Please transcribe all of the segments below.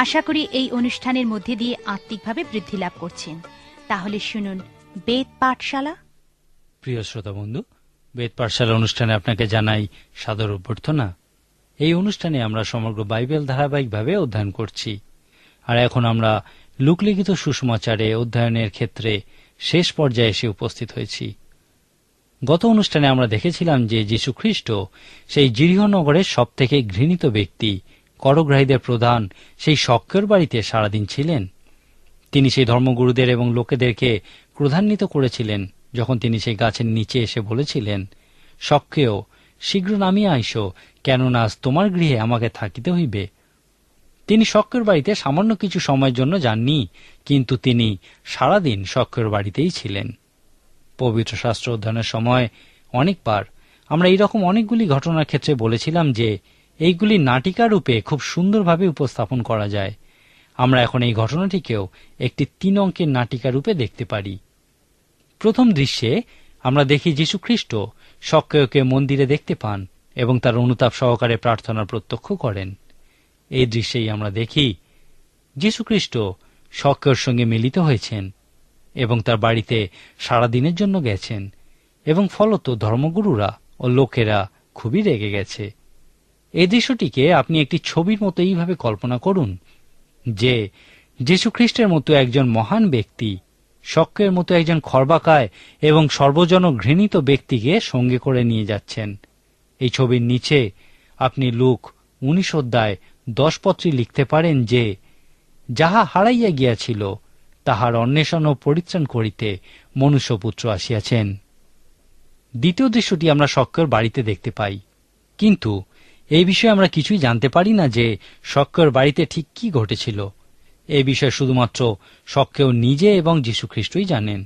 আশা করি এই অনুষ্ঠানের মধ্যে দিয়ে আত্মিকভাবে বৃদ্ধি লাভ করছেন। তাহলে শুনুন, বেদ পাঠশালা। প্রিয় শ্রোতা বন্ধু বেদ পাঠশালা অনুষ্ঠানে আপনাকে জানাই সাদর অভ্যর্থনা। এই অনুষ্ঠানে আমরা সমগ্র বাইবেল ধারাবাহিকভাবে অধ্যয়ন করছি। আর এখন আমরা লুকলিখিত সুষমাচারে অধ্যয়নের ক্ষেত্রে শেষ পর্যায়ে এসে উপস্থিত হয়েছি। গত অনুষ্ঠানে আমরা দেখেছিলাম যে যীশু খ্রিস্ট সেই জিরিহনগরের সব থেকে ঘৃণিত ব্যক্তি করগ্রাহীদের প্রধান সেই শক্কর বাড়িতে সারাদিন ছিলেন। তিনি সেই ধর্মগুরুদের এবং লোকেদেরকে ক্রোধান্বিত করেছিলেন, যখন তিনি সেই গাছের নিচে এসে বলেছিলেন সক্রিয় শীঘ্র নামিয়ে আইসো, কেননা আজ তোমার গৃহে আমাকে থাকিতে হইবে। তিনি শক্কর বাড়িতে সামান্য কিছু সময়ের জন্য যাননি, কিন্তু তিনি সারাদিন শক্কর বাড়িতেই ছিলেন। পবিত্র শাস্ত্র অধ্যয়নের সময় অনেকবার আমরা এইরকম অনেকগুলি ঘটনার ক্ষেত্রে বলেছিলাম যে এইগুলি নাটিকা রূপে খুব সুন্দরভাবে উপস্থাপন করা যায়। আমরা এখন এই ঘটনাটিকেও একটি তিন অঙ্কের নাটিকা রূপে দেখতে পারি। প্রথম দৃশ্যে আমরা দেখি যীশুখ্রিস্ট সক্রিয়কে মন্দিরে দেখতে পান এবং তার অনুতাপ সহকারে প্রার্থনা প্রত্যক্ষ করেন। এই দৃশ্যেই আমরা দেখি যীশুখ্রিস্ট সক্রিয়র সঙ্গে মিলিত হয়েছেন এবং তার বাড়িতে সারা দিনের জন্য গেছেন এবং ফলত ধর্মগুরুরা ও লোকেরা খুবই রেগে গেছে। এই দৃশ্যটিকে আপনি একটি ছবির মতো এইভাবে কল্পনা করুন, যে যীশুখ্রিস্টের মতো একজন মহান ব্যক্তি শক্কের মতো একজন খর্বাকায় এবং সর্বজন ঘৃণিত ব্যক্তিকে সঙ্গে করে নিয়ে যাচ্ছেন। এই ছবির নিচে আপনি লুক উনিশ অধ্যায় দশ পত্রে লিখতে পারেন যে, যাহা হারাইয়া গিয়াছিল, তাহার অন্বেষণ ও পরিত্রাণ করিতে মনুষ্যপুত্র আসিয়াছেন। দ্বিতীয় দৃশ্যটি আমরা শক্কর বাড়িতে দেখতে পাই। কিন্তু এই বিষয়ে আমরা কিছুই জানতে পারি না যে শক্কর বাড়িতে ঠিক কি ঘটেছিল। এ বিষয়ে শুধুমাত্র শক্কেও নিজে এবং যীশুখ্রিস্টই জানেন।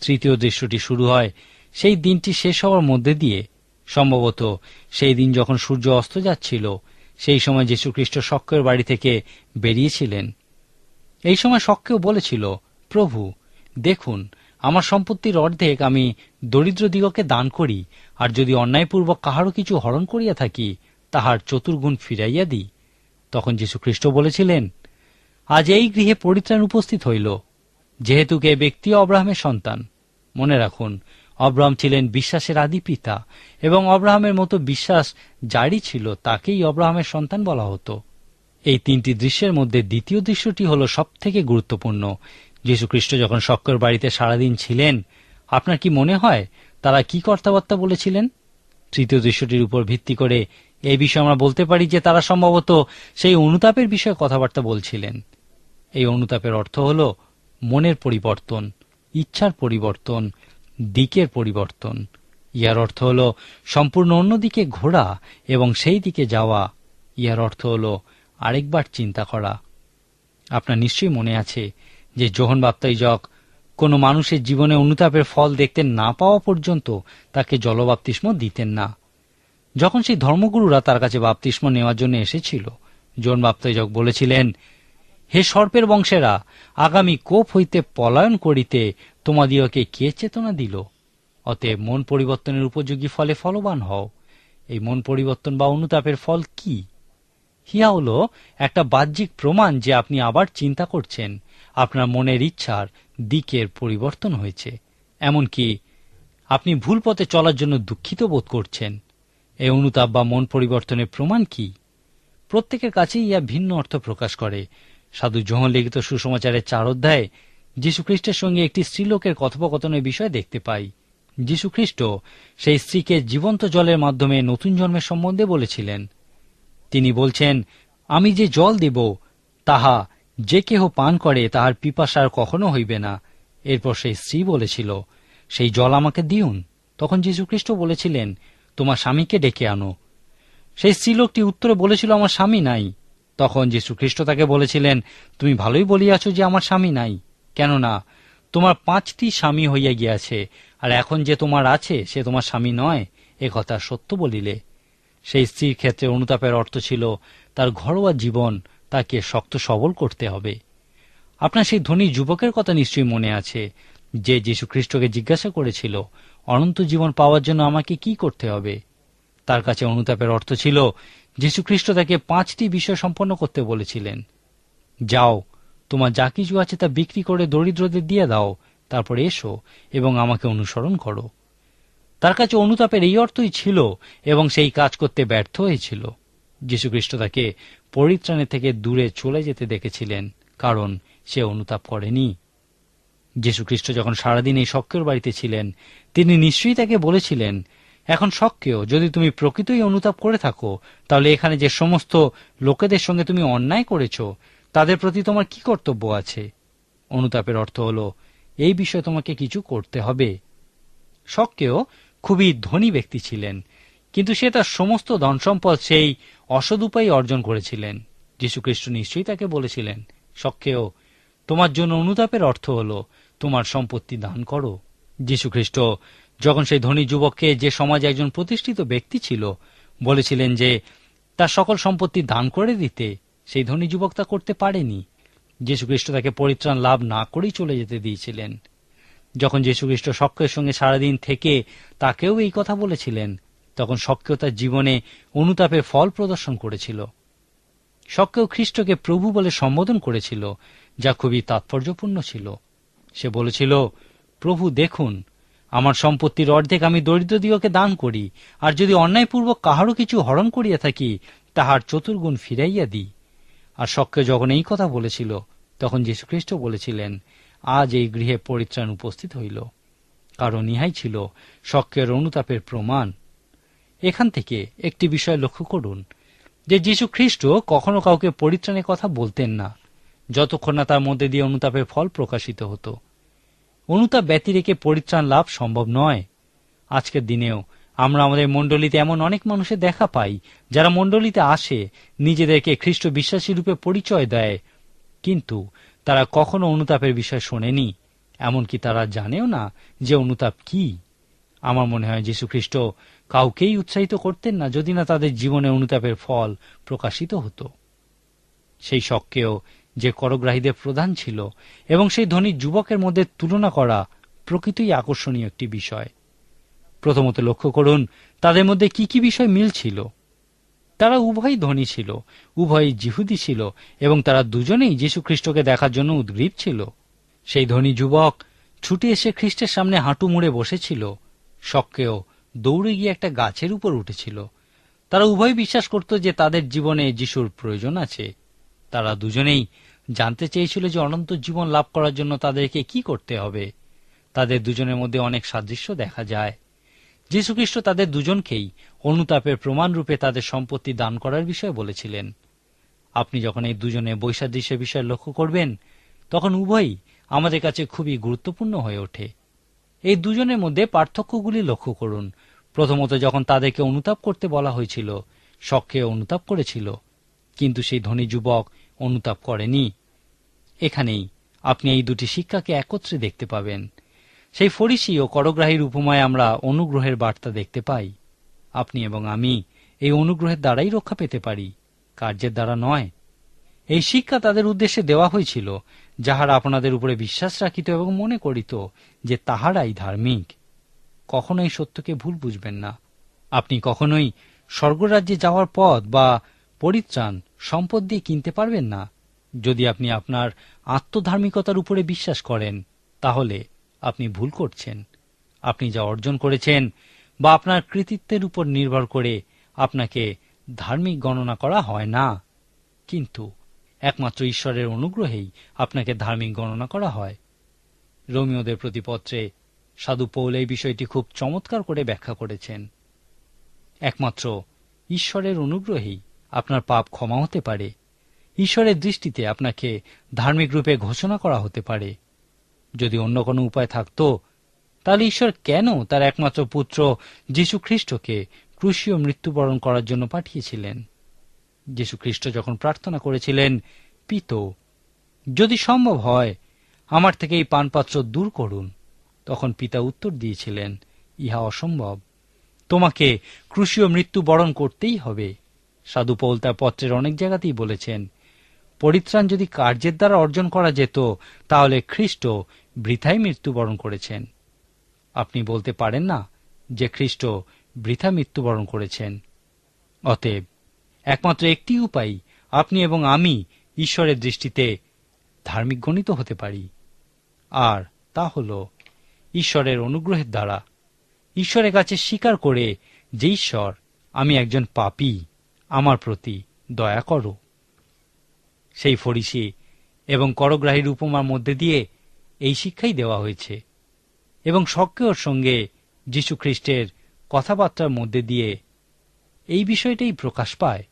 তৃতীয় দৃশ্যটি শুরু হয়, সেই দিনটি শেষ হওয়ার মধ্যে দিয়ে। সম্ভবত সেই দিন যখন সূর্য অস্ত যাচ্ছিল, সেই সময় যীশুখ্রিস্ট শক্কের বাড়ি থেকে বেরিয়েছিলেন। এই সময় শক্কেও বলেছিল, প্রভু, দেখুন, আমার সম্পত্তির অর্ধেক আমি দরিদ্র দিগকে দান করি, আর যদি অন্যায়পূর্বক কাহারও কিছু হরণ করিয়া থাকি তাহার চতুর্গুণ ফিরাইয়া দিই। তখন যীশুখ্রিস্ট বলেছিলেন, আজ এই গৃহে পরিত্রাণ উপস্থিত হইল। যেহেতু কে ব্যক্তি অব্রাহামের সন্তান, মনে রাখুন, অব্রাহাম ছিলেন বিশ্বাসের আদি পিতা, এবং অব্রাহামের মতো বিশ্বাস জারি ছিল, তাকেই অব্রাহামের সন্তান বলা হতো। এই তিনটি দৃশ্যের মধ্যে দ্বিতীয় দৃশ্যটি হল সব থেকে গুরুত্বপূর্ণ। যীশুখ্রিস্ট যখন শক্কর বাড়িতে সারাদিন ছিলেন, আপনার কি মনে হয় তারা কি কর্তাবার্তা বলেছিলেন? তৃতীয় দৃশ্যটির উপর ভিত্তি করে এই বিষয়ে আমরা বলতে পারি যে তারা সম্ভবত সেই অনুতাপের বিষয়ে কথাবার্তা বলছিলেন। এই অনুতাপের অর্থ হল মনের পরিবর্তন, ইচ্ছার পরিবর্তন, দিকের পরিবর্তন। ইহার অর্থ হল সম্পূর্ণ অন্যদিকে ঘোরা এবং সেই দিকে যাওয়া। ইহার অর্থ হল আরেকবার চিন্তা করা। আপনার নিশ্চয়ই মনে আছে যে যোহন বাপ্তাইজক কোনো মানুষের জীবনে অনুতাপের ফল দেখতে না পাওয়া পর্যন্ত তাকে জলবাপ্তিস্ম দিতেন না। যখন সেই ধর্মগুরুরা তার কাছে বাপ্তিস্ম নেওয়ার জন্য এসেছিল জোন বাপ্তাইজক বলেছিলেন, হে সর্পের বংশেরা, আগামী কোপ হইতে পলায়ন করিতে তোমাদিওকে কে চেতনা দিল? অতএব মন পরিবর্তনের উপযোগী ফলে ফলবান হও। এই মন পরিবর্তন বা অনুতাপের ফল কি? হিয়া হল একটা বাহ্যিক প্রমাণ যে আপনি আবার চিন্তা করছেন, আপনার মনের ইচ্ছার দিকের পরিবর্তন হয়েছে। এমনকি আপনি ভুল পথে চলার জন্য দুঃখিত বোধ করছেন। এই অনুতাপ বা মন পরিবর্তনের প্রমাণ কি? প্রত্যেকের কাছেই ইয়া ভিন্ন অর্থ প্রকাশ করে। সাধু জোহন লিখিত সুসমাচারের চার অধ্যায়ে যীশুখ্রিস্টের সঙ্গে একটি স্ত্রীলোকের কথোপকথনের বিষয় দেখতে পাই। যীশুখ্রিস্ট সেই স্ত্রীকে জীবন্ত জলের মাধ্যমে নতুন জন্মের সম্বন্ধে বলেছিলেন। তিনি বলছেন, আমি যে জল দেব, তাহা যে কেহ পান করে তাহার পিপাসার কখনো হইবে না। এরপর সেই স্ত্রী বলেছিল, সেই জল আমাকে দিউন তখন যীশুখ্রিস্ট বলেছিলেন তোমার স্বামীকে ডেকে আনো। সেই স্ত্রীলোকটি উত্তরে বলেছিল, আমার স্বামী নাই। তখন যীশু খ্রিস্ট তাকে বলেছিলেন, তুমি ভালোই বলিয়াছ যে আমার স্বামী নাই, কেননা তোমার পাঁচটি স্বামী হইয়া গিয়াছে, আর এখন যে তোমার আছে, সে তোমার স্বামী নয়। এ কথা সত্য বলিলে। সেই স্ত্রীর ক্ষেত্রে অনুতাপের অর্থ ছিল, তার ঘরোয়া জীবন তাকে শক্ত সবল করতে হবে। আপনার সেই ধনী যুবকের কথা নিশ্চয়ই মনে আছে। যে যীশু খ্রিস্টকে জিজ্ঞাসা করেছিল, অনন্ত জীবন পাওয়ার জন্য আমাকে কি করতে হবে? তার কাছে অনুতাপের অর্থ ছিল যীশু খ্রিস্ট তাকে পাঁচটি বিষয় সম্পন্ন করতে বলেছিলেন। যাও, তোমার যা কিছু আছে তা বিক্রি করে দরিদ্রদের দিয়ে দাও, তারপর এসো এবং আমাকে অনুসরণ করো। তার কাছে অনুতাপের এই অর্থই ছিল এবং সেই কাজ করতে ব্যর্থ হয়েছিল। যীশুখ্রিস্ট তাকে পরিত্রাণের থেকে দূরে চলে যেতে দেখেছিলেন, কারণ সে অনুতাপ করেনি। যীশুখ্রিস্ট যখন সারাদিন এই সক্রিয়র বাড়িতে ছিলেন, তিনি নিশ্চয়ই তাকে বলেছিলেন, এখন সক্রিয় যদি তুমি প্রকৃতই অনুতাপ করে থাকো, তাহলে এখানে যে সমস্ত লোকেদের সঙ্গে তুমি অন্যায় করেছ, তাদের প্রতি তোমার কি কর্তব্য আছে? অনুতাপের অর্থ হলো, এই বিষয়ে তোমাকে কিছু করতে হবে। শক্কেও খুবই ধনী ব্যক্তি ছিলেন, কিন্তু সে তার সমস্ত ধন সম্পদ সেই অসদ উপায় অর্জন করেছিলেন। যীশুখ্রিস্ট নিশ্চয়ই তাকে বলেছিলেন শক্কেও তোমার জন্য অনুতাপের অর্থ হল, তোমার সম্পত্তি দান করো। যীশুখ্রিস্ট, যখন সেই ধনী যুবককে যে সমাজে একজন প্রতিষ্ঠিত ব্যক্তি ছিল, বলেছিলেন যে, তার সকল সম্পত্তি দান করে দিতে, সেই ধনী যুবক তা করতে পারেনি। যীশুখ্রিস্ট তাকে পরিত্রাণ লাভ না করেই চলে যেতে দিয়েছিলেন। যখন যীশুখ্রিস্ট সক্রিয়ের সঙ্গে সারাদিন থেকে তাকেও এই কথা বলেছিলেন, তখন সক্রিয় তার জীবনে অনুতাপের ফল প্রদর্শন করেছিল। সক্রিয় খ্রিস্টকে প্রভু বলে সম্বোধন করেছিল যা খুবই তাৎপর্যপূর্ণ ছিল। সে বলেছিল, প্রভু, দেখুন, আমার সম্পত্তির অর্ধেক আমি দরিদ্রদিগকে দান করি, আর যদি অন্যায়পূর্বক কাহারও কিছু হরণ করিয়া থাকি, তাহার চতুর্গুণ ফিরাইয়া দিই। আর সক্রিয় যখন এই কথা বলেছিল, তখন যীশুখ্রিস্ট বলেছিলেন, আজ এই গৃহে পরিত্রাণ উপস্থিত হইল। কারণ ইহাই ছিল সক্রিয়ের অনুতাপের প্রমাণ। এখান থেকে একটি বিষয় লক্ষ্য করুন, যে যীশু খ্রিস্ট কখনো কাউকে পরিত্রাণের কথা বলতেন না। যতক্ষণ না তার মধ্যে দিয়ে অনুতাপের ফল প্রকাশিত হতো। অনুতাপ ব্যতি রেখে পরিত্রাণ লাভ সম্ভব নয়। আজকের দিনেও আমরা আমাদের মণ্ডলীতে এমন অনেক মানুষের দেখা পাই, যারা মণ্ডলীতে আসে, নিজেদেরকে খ্রিস্ট বিশ্বাসী রূপে পরিচয় দেয়। কিন্তু তারা কখনো অনুতাপের বিষয় শোনেনি, এমনকি তারা জানেও না যে অনুতাপ কি। আমার মনে হয় যীশু খ্রিস্ট কাউকেই উৎসাহিত করতেন না, যদি না তাদের জীবনে অনুতাপের ফল প্রকাশিত হতো। সেই শখকেও যে করগ্রাহীদের প্রধান ছিল এবং সেই ধনী যুবকের মধ্যে তুলনা করা প্রকৃতই আকর্ষণীয় একটি বিষয়। প্রথমত লক্ষ্য করুন, তাদের মধ্যে কি কি বিষয় মিল ছিল। তারা উভয়ই ধনী ছিল, উভয়ই জিহুদি ছিল এবং তারা দুজনেই যীশু খ্রিস্টকে দেখার জন্য উদ্গ্রীব ছিল। সেই ধনী যুবক ছুটে এসে খ্রিস্টের সামনে হাঁটু মুড়ে বসেছিল, শখকেও দৌড়ে গিয়ে একটা গাছের উপর উঠেছিল। তারা উভয় বিশ্বাস করত যে তাদের জীবনে যিশুর প্রয়োজন আছে। তারা দুজনেই জানতে চেয়েছিল যে অনন্ত জীবন লাভ করার জন্য তাদেরকে কি করতে হবে। তাদের দুজনের মধ্যে অনেক সাদৃশ্য দেখা যায়। যীশুখ্রিস্ট তাদের দুজনকেই অনুতাপের প্রমাণরূপে তাদের সম্পত্তি দান করার বিষয়ে বলেছিলেন। আপনি যখন এই দুজনে বৈসাদৃশ্যের বিষয়ে লক্ষ্য করবেন, তখন উভয়ই আমাদের কাছে খুবই গুরুত্বপূর্ণ হয়ে ওঠে। এই দুজনের মধ্যে পার্থক্যগুলি লক্ষ্য করুন। প্রথমত, যখন তাদেরকে অনুতাপ করতে বলা হয়েছিল শখকে অনুতাপ করেছিল। কিন্তু সেই ধনী যুবক অনুতাপ করেনি। এখানেই আপনি এই দুটি শিক্ষাকে একত্রে দেখতে পাবেন। সেই ফরিসি ও করগ্রাহীর উপমায় আমরা অনুগ্রহের বার্তা দেখতে পাই। আপনি এবং আমি এই অনুগ্রহের দ্বারাই রক্ষা পেতে পারি, কার্যের দ্বারা নয়। এই শিক্ষা তাদের উদ্দেশ্যে দেওয়া হয়েছিল, যাহারা আপনাদের উপরে বিশ্বাস রাখিত এবং মনে করিত যে তাহারাই ধার্মিক। কখনোই সত্যকে ভুল বুঝবেন না। আপনি কখনোই স্বর্গরাজ্যে যাওয়ার পথ বা পরিত্রাণ, সম্পদ দিয়ে কিনতে পারবেন না। যদি আপনি আপনার আত্মধার্মিকতার উপরে বিশ্বাস করেন, তাহলে আপনি ভুল করছেন। আপনি যা অর্জন করেছেন বা আপনার কৃতিত্বের উপর নির্ভর করে আপনাকে ধার্মিক গণনা করা হয় না। কিন্তু একমাত্র ঈশ্বরের অনুগ্রহেই আপনাকে ধার্মিক গণনা করা হয়। রোমিওদের প্রতিপত্রে সাধু পৌল এই বিষয়টি খুব চমৎকার করে ব্যাখ্যা করেছেন। একমাত্র ঈশ্বরের অনুগ্রহেই আপনার পাপ ক্ষমা হতে পারে। ঈশ্বরের দৃষ্টিতে আপনাকে ধার্মিক রূপে ঘোষণা করা হতে পারে। যদি অন্য কোনো উপায় থাকত, তাহলে ঈশ্বর কেন তার একমাত্র পুত্র যীশু খ্রিস্টকে ক্রুশীয় মৃত্যুবরণ করার জন্য পাঠিয়েছিলেন? যীশু খ্রিস্ট যখন প্রার্থনা করেছিলেন, পিত, যদি সম্ভব হয়, আমার থেকে এই পানপাত্র দূর করুন। তখন পিতা উত্তর দিয়েছিলেন, ইহা অসম্ভব। তোমাকে ক্রুশীয় মৃত্যু বরণ করতেই হবে। সাধু পৌল তার পত্রের অনেক জায়গাতেই বলেছেন, পরিত্রাণ যদি কার্যের দ্বারা অর্জন করা যেত, তাহলে খ্রিস্ট বৃথাই মৃত্যুবরণ করেছেন। আপনি বলতে পারেন না যে খ্রিস্ট বৃথা মৃত্যুবরণ করেছেন। অতএব একমাত্র একটি উপায় আপনি এবং আমি ঈশ্বরের দৃষ্টিতে ধার্মিক গণিত হতে পারি, আর তা হল ঈশ্বরের অনুগ্রহের দ্বারা। ঈশ্বরের কাছে স্বীকার করে যে ঈশ্বর, আমি একজন পাপী। আমার প্রতি দয়া করো। সেই ফরিসি এবং করগ্রাহীর উপমার মধ্যে দিয়ে এই শিক্ষাই দেওয়া হয়েছে এবং সক্রিয়র সঙ্গে যীশু খ্রিস্টের কথাবার্তার মধ্যে দিয়ে এই বিষয়টাই প্রকাশ পায়।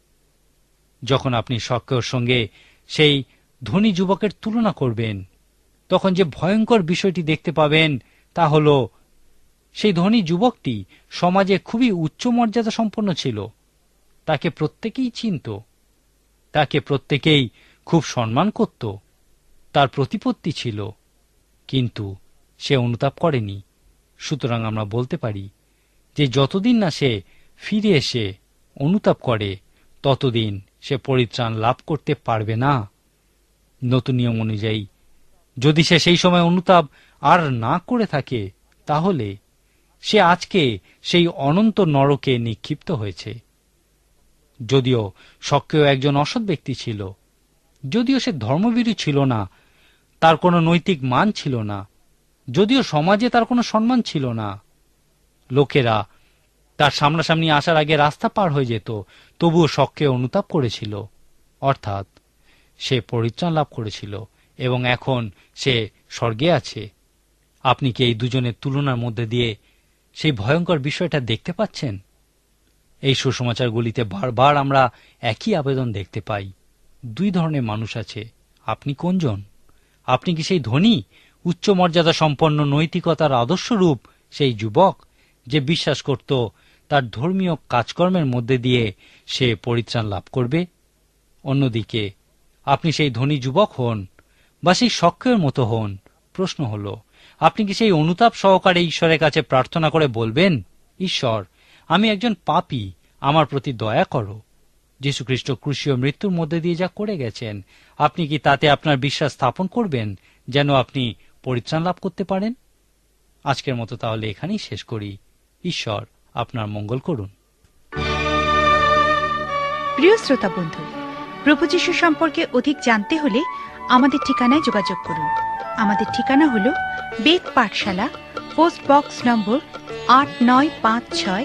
যখন আপনি সক্রিয়র সঙ্গে সেই ধনী যুবকের তুলনা করবেন, তখন যে ভয়ঙ্কর বিষয়টি দেখতে পাবেন তা হল, সেই ধনী যুবকটি সমাজে খুবই উচ্চ মর্যাদা সম্পন্ন ছিল। তাকে প্রত্যেকেই চিনত, তাকে প্রত্যেকেই খুব সম্মান করত, তার প্রতিপত্তি ছিল, কিন্তু সে অনুতাপ করেনি। সুতরাং আমরা বলতে পারি যে যতদিন না সে ফিরে এসে অনুতাপ করে, ততদিন সে পরিত্রাণ লাভ করতে পারবে না। নতুন নিয়ম অনুযায়ী, যদি সে সেই সময় অনুতাপ আর না করে থাকে, তাহলে সে আজকে সেই অনন্ত নরকে নিক্ষিপ্ত হয়েছে। যদিও সক্রিয় একজন অসৎ ব্যক্তি ছিল। যদিও সে ধর্মবীরী ছিল না, তার কোনো নৈতিক মান ছিল না। যদিও সমাজে তার কোনো সম্মান ছিল না। লোকেরা তার সামনাসামনি আসার আগে রাস্তা পার হয়ে যেত, তবুও শখকে অনুতাপ করেছিল। অর্থাৎ সে পরিত্রাণ লাভ করেছিল এবং এখন সে স্বর্গে আছে। আপনি কি এই দুজনের তুলনার মধ্যে দিয়ে সেই ভয়ঙ্কর বিষয়টা দেখতে পাচ্ছেন? এই সুসমাচারগুলিতে বারবার আমরা একই আবেদন দেখতে পাই। দুই ধরনের মানুষ আছে। আপনি কোনজন? আপনি কি সেই ধনী, উচ্চ মর্যাদা সম্পন্ন নৈতিকতার আদর্শ রূপ সেই যুবক যে বিশ্বাস করত তার ধর্মীয় কাজকর্মের মধ্যে দিয়ে সে পরিত্রাণ লাভ করবে? অন্যদিকে, আপনি সেই ধনী যুবক হন বা সেই সক্রিয়ের মতো হন? প্রশ্ন হল, আপনি কি সেই অনুতাপ সহকারে ঈশ্বরের কাছে প্রার্থনা করে বলবেন, ঈশ্বর আমি একজন পাপী, আমার প্রতি দয়া করো। যীশুখ্রিস্ট ক্রুশীয় মৃত্যুর মধ্যে দিয়ে যা করে গেছেন, আপনি কি তাতে আপনার বিশ্বাস স্থাপন করবেন, যেন আপনি পরিত্রাণ লাভ করতে পারেন? আজকের মতো তাহলে এখানেই শেষ করি। ঈশ্বর আপনার মঙ্গল করুন। প্রিয় শ্রোতা বন্ধু, প্রভু যীশু সম্পর্কে অধিক জানতে হলে আমাদের ঠিকানায় যোগাযোগ করুন। আমাদের ঠিকানা হল বেদ পাঠশালা, পোস্ট বক্স নম্বর আট নয় পাঁচ ছয়